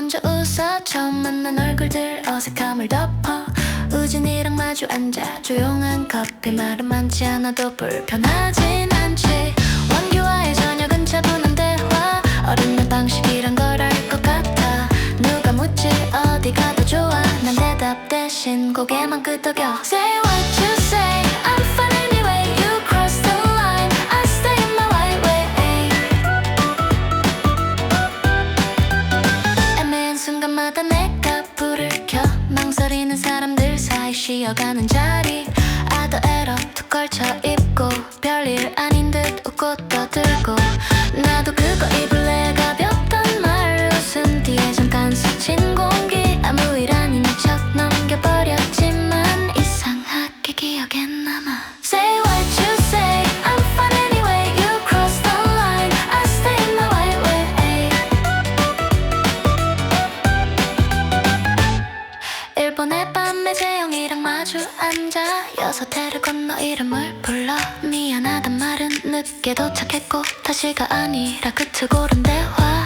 먼저 웃어. 처음 만난 얼굴들 어색함을 덮어. 우진이랑 마주 앉아. 조용한 커피 말은 많지 않아도 불편하진 않지. 원규와의 저녁은 차분한 대화. 어른의 방식이란 걸 알 것 같아. 누가 묻지? 어디가 더 좋아. 난 대답 대신 고개만 끄덕여. Say 망설이는 사람들 사이 쉬어가는 자리. 아더 에러 툭 걸쳐 입고 별일 아닌 듯 웃고 떠들고. 나도 그거 입을 일본의 밤에 재영이랑 마주 앉아 여서태를 건너 이름을 불러. 미안하단 말은 늦게 도착했고 다시가 아니라 끝을 고른 대화